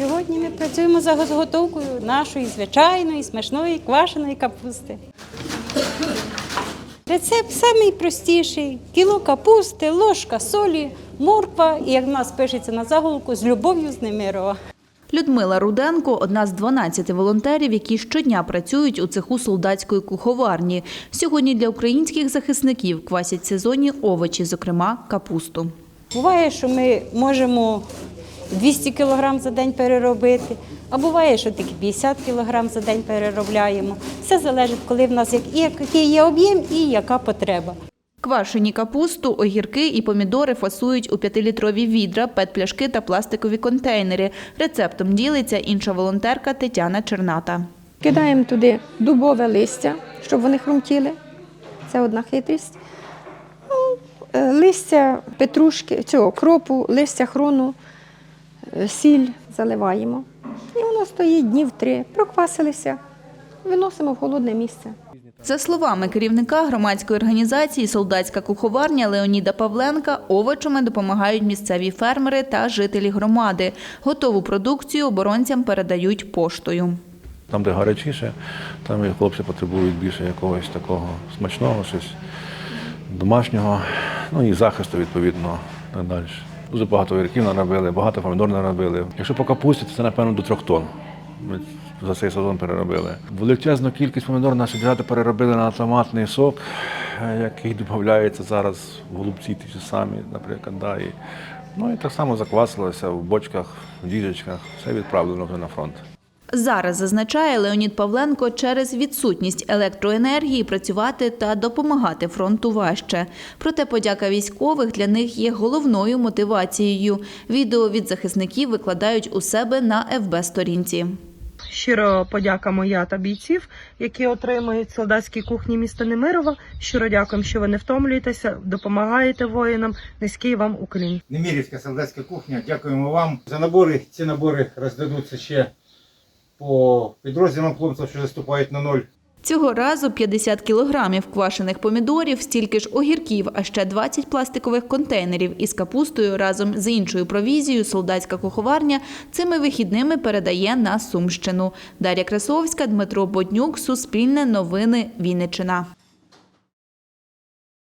Сьогодні ми працюємо за заготовкою нашої звичайної смачної квашеної капусти. Рецепт самий простіший: кіло капусти, ложка солі, морква і як в нас пишеться на заголовку з любов'ю з Немирова. Людмила Руденко одна з 12 волонтерів, які щодня працюють у цеху солдатської куховарні. Сьогодні для українських захисників квасять сезонні овочі, зокрема капусту. Буває, що ми можемо 200 кг за день переробити, а буває, що тільки 50 кг за день переробляємо. Все залежить, коли в нас який є об'єм і яка потреба. Квашені капусту, огірки і помідори фасують у п'ятилітрові відра, пет-пляшки та пластикові контейнери. Рецептом ділиться інша волонтерка Тетяна Черната. Кидаємо туди дубове листя, щоб вони хрумтіли. Це одна хитрість. Ну, е, Листя петрушки, цього кропу, листя хрону, сіль заливаємо. І воно стоїть днів три. Проквасилися, виносимо в холодне місце. За словами керівника громадської організації Солдатська куховарня Леоніда Павленка, овочами допомагають місцеві фермери та жителі громади. Готову продукцію оборонцям передають поштою. Там, де гарячіше, там і хлопці потребують більше якогось такого смачного, щось домашнього, ну і захисту, відповідно, так далі. Дуже багато огірків наробили, багато помідор наробили. Якщо по капусті, то це, напевно, до трьох тонн. Ми за цей сезон переробили. Величезну кількість помідор наші дівчата переробили на томатний сок, е, який додається зараз в голубці ті ж самі, наприклад. Да, і, ну і так само заквасилося в бочках, в діжечках. Все відправлено вже на фронт. Зараз зазначає Леонід Павленко, через відсутність електроенергії працювати та допомагати фронту важче. Проте подяка військових для них є головною мотивацією. Відео від захисників викладають у себе на ФБ-сторінці. Щиро подяка моя та бійців, які отримують солдатські кухні міста Немирова. Щиро дякуємо, що ви не втомлюєтеся, допомагаєте воїнам. Низький вам уклін. Немірівська солдатська кухня. Дякуємо вам за набори. Ці набори роздадуться ще по підрозділам хлопців, що заступають на ноль. Цього разу 50 кілограмів квашених помідорів, стільки ж огірків, а ще 20 пластикових контейнерів із капустою разом з іншою провізією солдатська куховарня цими вихідними передає на Сумщину. Дар'я Красовська, Дмитро Боднюк, Суспільне новини, Вінниччина.